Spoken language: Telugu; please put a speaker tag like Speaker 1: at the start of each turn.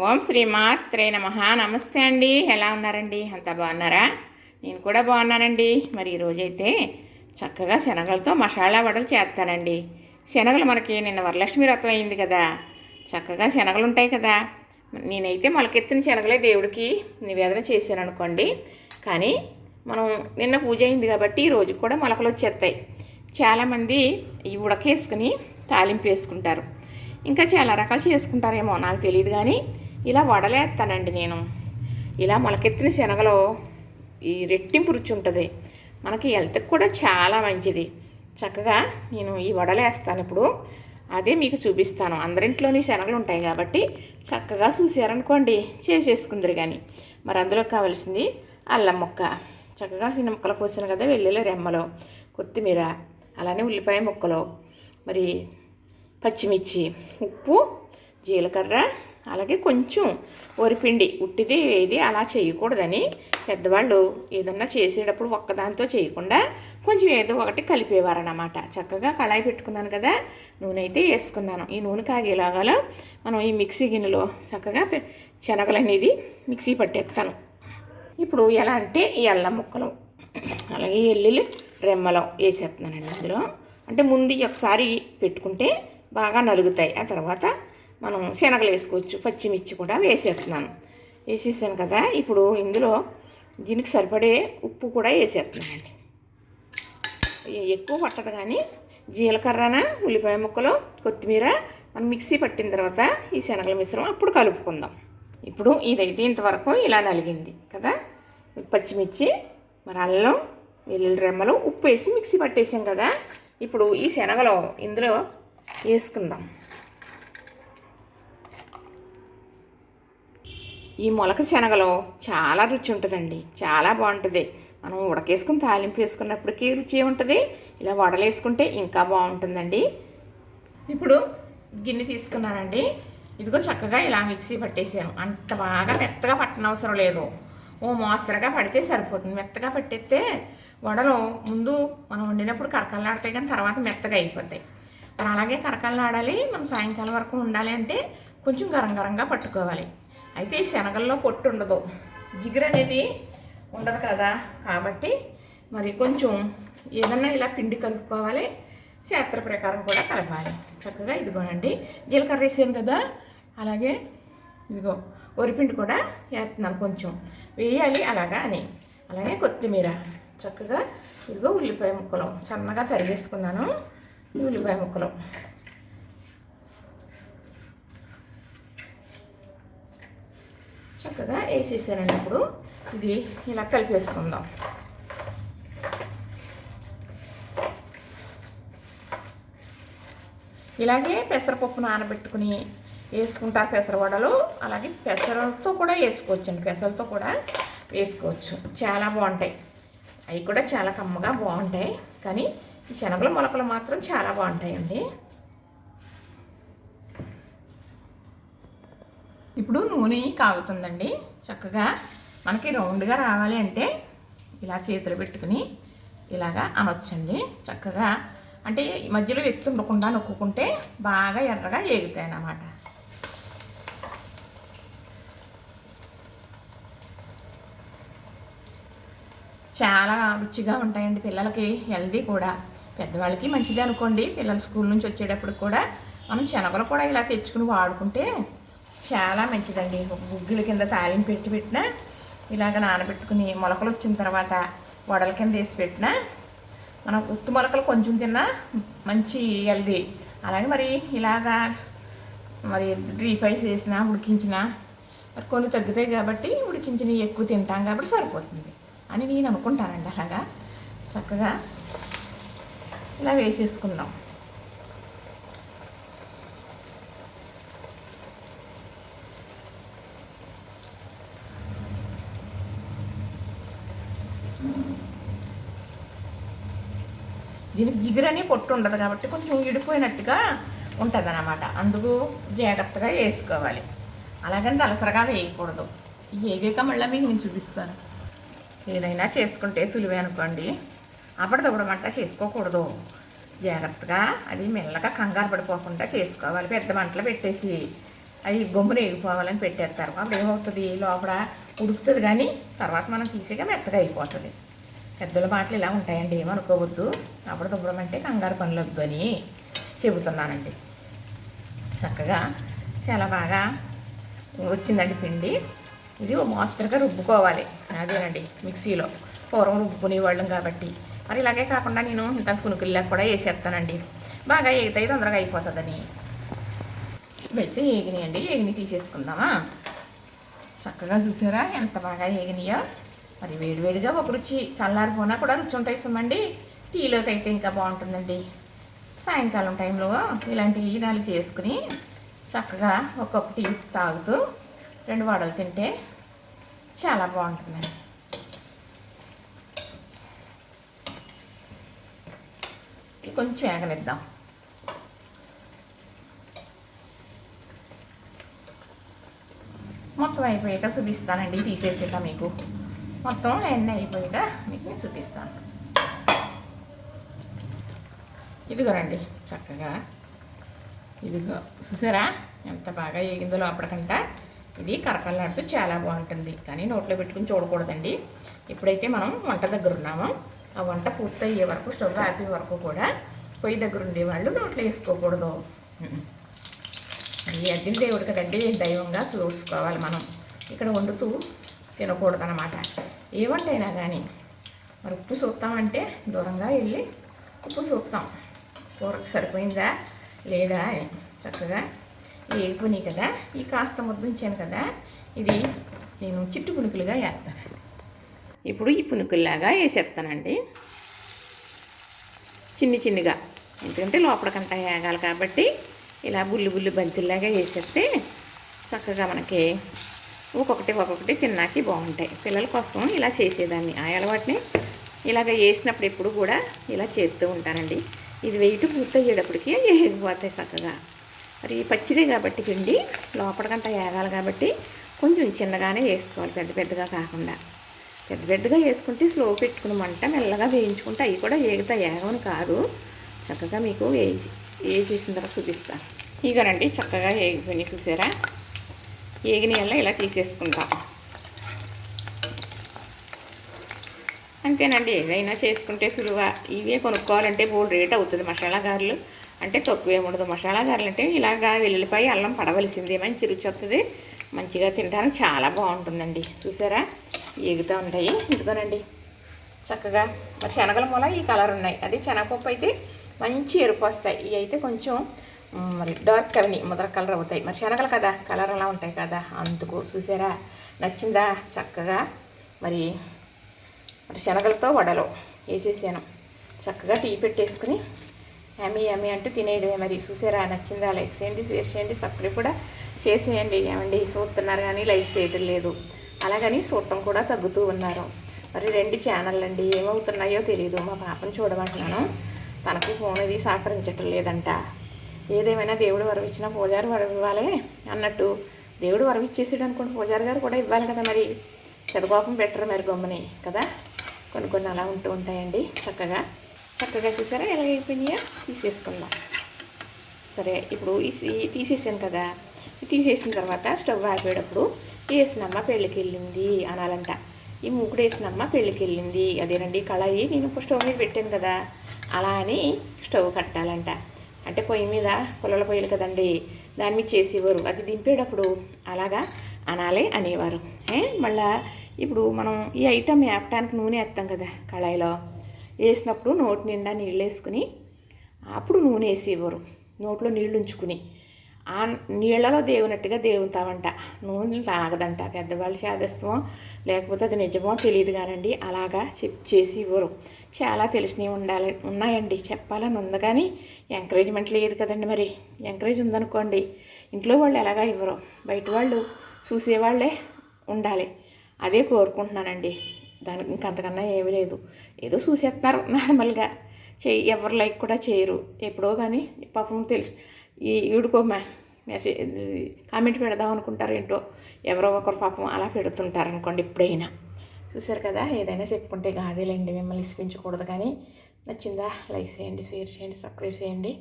Speaker 1: ఓం శ్రీ మాత్రే నమ. నమస్తే అండి. ఎలా ఉన్నారండి? అంతా బాగున్నారా? నేను కూడా బాగున్నానండి. మరి ఈరోజైతే చక్కగా శనగలతో మసాలా వడలు చేస్తానండి. శనగలు మనకి నిన్న వరలక్ష్మి వ్రతం అయింది కదా. చక్కగా శనగలు ఉంటాయి కదా. నేనైతే మొలకెత్తిన శనగలే దేవుడికి నివేదన చేశాను అనుకోండి కానీ మనం నిన్న పూజ అయింది కాబట్టి ఈ రోజు కూడా మొలకలు వచ్చేస్తాయి. చాలామంది ఈ ఉడకేసుకుని తాలింపు వేసుకుంటారు. ఇంకా చాలా రకాలు చేసుకుంటారేమో నాకు తెలియదు కానీ ఇలా వడలేస్తానండి నేను. ఇలా మొలకెత్తిన శనగలో ఈ రెట్టింపు రుచి ఉంటుంది. మనకి హెల్త్కి కూడా చాలా మంచిది. చక్కగా నేను ఈ వడలేస్తాను ఇప్పుడు. అదే మీకు చూపిస్తాను. అందరింట్లోని శనగలు ఉంటాయి కాబట్టి చక్కగా చూసారనుకోండి చేసేసుకుందరు కానీ మరి అందులో కావాల్సింది అల్లం ముక్క. చక్కగా చిన్న ముక్కలు కోసాను కదా వెల్లుల్లి రెమ్మలు కొత్తిమీర అలానే ఉల్లిపాయ ముక్కలు మరి పచ్చిమిర్చి ఉప్పు జీలకర్ర అలాగే కొంచెం వరిపిండి ఉట్టిది ఏది అలా చేయకూడదని పెద్దవాళ్ళు ఏదన్నా చేసేటప్పుడు ఒక్కదాంతో చేయకుండా కొంచెం ఏదో ఒకటి కలిపేవారనమాట చక్కగా కళాయి పెట్టుకున్నాను కదా నూనె అయితే వేసుకున్నాను. ఈ నూనె కాగేలాగా మనం ఈ మిక్సీ గిన్నెలో చక్కగా శనగలు అనేది మిక్సీ పట్టేస్తాను. ఇప్పుడు ఎలా అంటే ఈ అల్లం ముక్కలు అలాగే ఎల్లుల్లి రెమ్మలం వేసేస్తున్నానండి అందులో అంటే ముందు ఒకసారి పెట్టుకుంటే బాగా నలుగుతాయి ఆ తర్వాత మనం శనగలు వేసుకోవచ్చు పచ్చిమిర్చి కూడా వేసేస్తున్నాను. వేసేసాను కదా ఇప్పుడు ఇందులో దీనికి సరిపడే ఉప్పు కూడా వేసేస్తున్నానండి. ఎక్కువ పట్టదు కానీ జీలకర్రన ఉల్లిపాయ ముక్కలు కొత్తిమీర మనం మిక్సీ పట్టిన తర్వాత ఈ శనగల మిశ్రమం అప్పుడు కలుపుకుందాం. ఇప్పుడు ఇదైతే ఇంతవరకు ఇలా నలిగింది కదా. పచ్చిమిర్చి మరి అల్లం వెల్లుల్లి రెమ్మలు ఉప్పు వేసి మిక్సీ పట్టేసాం కదా. ఇప్పుడు ఈ శనగలు ఇందులో వేసుకుందాం. ఈ మొలక శనగలో చాలా రుచి ఉంటుందండి. చాలా బాగుంటుంది. మనం ఉడకేసుకుని తాలింపు వేసుకున్నప్పటికీ రుచి ఉంటుంది ఇలా వడలేసుకుంటే ఇంకా బాగుంటుందండి. ఇప్పుడు గిన్నె తీసుకున్నానండి. ఇదిగో చక్కగా ఇలా మిక్సీ పట్టేసాను. అంత బాగా మెత్తగా పట్టనవసరం లేదు. ఓ మోస్తరుగా పడితే సరిపోతుంది. మెత్తగా పట్టేస్తే వడలు ముందు మనం వండినప్పుడు కరకల్లాడతాయి కానీ తర్వాత మెత్తగా అయిపోతాయి. మరి అలాగే కరకల్లాడాలి మనం సాయంకాలం వరకు ఉండాలి అంటే కొంచెం గరం గరంగా పట్టుకోవాలి. అయితే శనగల్లో పొట్టు ఉండదు. జిగురు అనేది ఉండదు కదా. కాబట్టి మరి కొంచెం ఏదన్నా ఇలా పిండి కలుపుకోవాలి. శాస్త్ర ప్రకారం కూడా కలపాలి. చక్కగా ఇదిగోనండి. జీలకర్ర వేసాను కదా. అలాగే ఇదిగో వరిపిండి కూడా వేస్తున్నాను కొంచెం. వేయాలి అలాగా అని. అలాగే కొత్తిమీర. చక్కగా ఇదిగో ఉల్లిపాయ ముక్కలు. సన్నగా తరిగేసుకున్నాను. ఉల్లిపాయ ముక్కలు. చక్కగా వేసేసానండి ఇప్పుడు ఇది ఇలా కలిపేసుకుందాం. ఇలాగే పెసరపప్పు నానబెట్టుకుని వేసుకుంటారు పెసరవడలు అలాగే పెసరతో కూడా వేసుకోవచ్చండి. పెసరతో కూడా వేసుకోవచ్చు. చాలా బాగుంటాయి. అవి కూడా చాలా కమ్మగా బాగుంటాయి. కానీ ఈ శనగల మొలకలు మాత్రం చాలా బాగుంటాయండి. ఇప్పుడు నూనె కాగుతుందండి. చక్కగా మనకి రౌండ్గా రావాలి అంటే ఇలా చేతులు పెట్టుకుని ఇలాగా అనొచ్చండి. చక్కగా అంటే ఈ మధ్యలో ఎత్తు ఉండకుండా నొక్కుంటే బాగా ఎర్రగా ఏగుతాయి అన్నమాట చాలా రుచిగా ఉంటాయండి పిల్లలకి హెల్దీ కూడా. పెద్దవాళ్ళకి మంచిది అనుకోండి. పిల్లలు స్కూల్ నుంచి వచ్చేటప్పుడు కూడా మనం శనగలు కూడా ఇలా తెచ్చుకుని వాడుకుంటే చాలా మంచిదండి. ఒక గుగ్గిల కింద తాలింపు పెట్టి పెట్టినా ఇలాగ నానబెట్టుకుని మొలకలు వచ్చిన తర్వాత వడల కింద వేసి పెట్టినా మనం ఉత్తు మొలకలు కొంచెం తిన్నా మంచి హెల్దీ అలాగే మరి ఇలాగా మరి డ్రీ ఫ్రైస్ వేసినా ఉడికించినా మరి కొన్ని తగ్గుతాయి కాబట్టి ఉడికించినవి ఎక్కువ తింటాం కాబట్టి సరిపోతుంది అని నేను అనుకుంటానండి అలాగా. చక్కగా ఇలా వేసేసుకుందాం. దీనికి జిగురని పొట్టు ఉండదు కాబట్టి కొంచెం ఇడిపోయినట్టుగా ఉంటుంది అన్నమాట అందుకు జాగ్రత్తగా వేసుకోవాలి. అలాగని దలసరగా వేయకూడదు. ఏగాక మళ్ళీ మీకు నేను చూపిస్తాను. ఏదైనా చేసుకుంటే సులువే అనుకోండి. అప్పటిదప్పుడు మంట చేసుకోకూడదు. జాగ్రత్తగా అది మెల్లగా కంగారు పడిపోకుండా చేసుకోవాలి. పెద్ద మంటలు పెట్టేసి అవి గమ్మున ఎగిపోవాలని పెట్టేస్తారు. అప్పుడు ఏమవుతుంది? లోపల ఉడుకుతుంది కానీ తర్వాత మనం తీసేగా మెత్తగా అయిపోతుంది. పెద్దల మాటలు ఇలా ఉంటాయండి ఏమనుకోవద్దు. అప్పుడు దుబ్బడమంటే కంగారు పనులు వద్దు అని చెబుతున్నానండి. చక్కగా చాలా బాగా వచ్చిందండి పిండి. ఇది ఓ మోస్తరుగా రుబ్బుకోవాలి. అదేనండి మిక్సీలో. పూర్వం రుబ్బుకునేవాళ్ళం కాబట్టి. మరి ఇలాగే కాకుండా నేను ఇంత కునుకుల్లా కూడా వేసేస్తానండి. బాగా ఎగితే తొందరగా అయిపోతుందని. వెళ్తే ఏగినాయండి. ఏగిని తీసేసుకుందామా? చక్కగా చూసారా? ఎంత బాగా ఏగినాయో? మరి వేడివేడిగా ఒక రుచి చల్లారిపోనా కూడా రుచి ఉంటాయి సుమండి. టీలోకి అయితే ఇంకా బాగుంటుందండి. సాయంకాలం టైంలో ఇలాంటి ఈనాలు చేసుకుని చక్కగా ఒక కప్పు టీ తాగుతూ రెండు వడలు తింటే చాలా బాగుంటుందండి. ఇది కొంచెం వేగనిద్దాం మొత్తం అయిపోయాక చూపిస్తానండి తీసేసాక మీకు. మొత్తం ఎన్ని అయిపోయాక మీకు నేను చూపిస్తాను. ఇదిగోనండి చక్కగా. ఇదిగో చూసారా? ఎంత బాగా ఏగిందో లోపలికంట. ఇది కరకల్లాడుతూ చాలా బాగుంటుంది. కానీ నోట్లో పెట్టుకుని చూడకూడదండి. ఇప్పుడైతే మనం వంట దగ్గర ఉన్నామో ఆ వంట పూర్తయ్యే వరకు స్టవ్ ఆపే వరకు కూడా పొయ్యి దగ్గర ఉండేవాళ్ళు నోట్లో వేసుకోకూడదు. అది అద్దెం దేవుడు కదండి దైవంగా చూసుకోవాలి మనం. ఇక్కడ వండుతూ తినకూడదు అనమాట ఏ కానీ మరి ఉప్పు చూస్తామంటే దూరంగా వెళ్ళి ఉప్పు చూస్తాం కూరకు సరిపోయిందా? లేదా? చక్కగా వేగిపోయినాయి కదా ఈ కాస్త ముద్ద ఉంచాను కదా ఇది నేను చిట్టు పునుకులుగా వేస్తాను. ఇప్పుడు ఈ పునుకుల్లాగా వేసేస్తానండి. చిన్ని చిన్నిగా. ఎందుకంటే లోపలికంతా వేగాలి కాబట్టి ఇలా బుల్లి బుల్లి బంతిల్లాగా వేసేస్తే చక్కగా మనకి ఒక్కొక్కటి ఒక్కొక్కటి తిన్నాకి బాగుంటాయి. పిల్లల కోసం ఇలా చేసేదాన్ని. ఆ అలవాటుని ఇలాగ వేసినప్పుడు ఎప్పుడు కూడా ఇలా చేస్తూ ఉంటానండి. ఇది వెయిట్ పూర్తయ్యేటప్పటికి వేగిపోతాయి చక్కగా. మరి పచ్చిదే కాబట్టి పిండి లోపలికంతా వేగాలి కాబట్టి కొంచెం చిన్నగానే వేసుకోవాలి. పెద్ద పెద్దగా కాకుండా. పెద్ద పెద్దగా వేసుకుంటే స్లో పెట్టుకుని మంట మెల్లగా వేయించుకుంటే అవి కూడా వేగుతా ఏగవని కాదు. చక్కగా మీకు వేయించి వేసేసిన తర్వాత చూపిస్తాను ఇగోనండి చక్కగా ఏగిపోయినాయి చూసారా? ఏగిన ఇలా తీసేసుకుంటాం. అంతేనండి ఏదైనా చేసుకుంటే సులువ. ఇవే కొనుక్కోవాలంటే బోల్డ్ రేట్ అవుతుంది మసాలా గారెలు. అంటే తక్కువ ఏముండదు మసాలా గారెలు అంటే ఇలాగా వెల్లుల్లిపాయ అల్లం పడవలసిందే. మంచి రుచి వస్తుంది. మంచిగా తింటానికి చాలా బాగుంటుందండి. చూసారా? ఎగుతూ ఉంటాయి. ఇదిగోనండి. చక్కగా మరి శనగల మూల ఈ కలర్ ఉన్నాయి. అది శనగపప్పు అయితే మంచి ఎరుపు వస్తాయి. ఇవి అయితే కొంచెం మరి డార్క్ అవన్నీ ముద్ర కలర్ అవుతాయి. మరి శనగలు కదా కలర్ అలా ఉంటాయి కదా. అందుకు చూసారా? నచ్చిందా? చక్కగా మరి మరి శనగలతో వడలు వేసేసాను. చక్కగా టీ పెట్టేసుకుని యమ్మీ యమ్మీ అంటూ తినేయడమే మరి. చూసారా? నచ్చిందా? లైక్ చేయండి షేర్ చేయండి సబ్స్క్రైబ్ కూడా చేసేయండి. ఏమండి? చూస్తున్నారు కానీ లైక్ చేయటం లేదు. అలాగని చూడటం కూడా తగ్గుతూ ఉన్నారు. మరి రెండు ఛానల్ అండి. ఏమవుతున్నాయో తెలియదు మా పాపను చూడమంటున్నాను. తనకు ఫోన్ అది సహకరించటం లేదంట. ఏదేమైనా దేవుడు వరవిచ్చిన పూజారి వరం ఇవ్వాలి అన్నట్టు దేవుడు వరవిచ్చేసాడు అనుకోండి పూజారి గారు కూడా ఇవ్వాలి కదా మరి. చదపాపం బెటర్ మరి బొమ్మని కదా? కొన్ని కొన్ని అలా ఉంటూ ఉంటాయండి చక్కగా. చక్కగా చూసారా? ఎలా అయిపోయినాయో? తీసేసుకుందాం. సరే ఇప్పుడు తీసేసాను కదా. తీసేసిన తర్వాత స్టవ్ ఆపేటప్పుడు వేసినమ్మ పెళ్ళికి వెళ్ళింది అనాలంట. ఈ మూకుడు వేసినమ్మ పెళ్ళికి వెళ్ళింది అదేనండి కళాయి నేను ఇప్పుడు స్టవ్ మీద పెట్టాను కదా. అలా అని స్టవ్ కట్టాలంట. అంటే పొయ్యి మీద పుల్లల పొయ్యిలు కదండి దాని మీద చేసేవారు. అది దింపేటప్పుడు అలాగా అనాలి అనేవారు. ఏ మళ్ళా ఇప్పుడు మనం ఈ ఐటమ్ వేపటానికి నూనె వేస్తాం కదా కళాయిలో. వేసినప్పుడు నోటి నిండా నీళ్ళు వేసుకుని అప్పుడు నూనె వేసేవారు. నోట్లో నీళ్ళు ఉంచుకుని. ఆ నీళ్ళలో దేవునట్టుగా దేవుతామంట నూనె తాగదంట పెద్దవాళ్ళు చేదస్తమో లేకపోతే అది నిజమో తెలియదు కానండి. అలాగా చెప్ చేసి ఇవ్వరు. చాలా తెలిసినవి ఉండాలి ఉన్నాయండి. చెప్పాలని ఉంది కానీ ఎంకరేజ్మెంట్ లేదు కదండి మరి. ఎంకరేజ్ ఉందనుకోండి. ఇంట్లో వాళ్ళు ఎలాగా ఇవ్వరు. బయట వాళ్ళు చూసేవాళ్ళే ఉండాలి. అదే కోరుకుంటున్నానండి. దానికి ఇంకంతకన్నా ఏమీ లేదు. ఏదో చూసేస్తున్నారు నార్మల్గా. చెయ్యి ఎవరు లైక్ కూడా చేయరు. ఎప్పుడో కానీ పాపం తెలుసు. ఈ ఈడుకోమా మెసేజ్ కామెంట్ పెడదాం అనుకుంటారు ఏంటో. ఎవరో ఒకరు పాపం అలా పెడుతుంటారు అనుకోండి ఎప్పుడైనా. చూసారు కదా ఏదైనా చెప్పుకుంటే కాదేలేండి మిమ్మల్ని ఇసిపించకూడదు కానీ నచ్చిందా? లైక్ చేయండి షేర్ చేయండి సబ్స్క్రైబ్ చేయండి.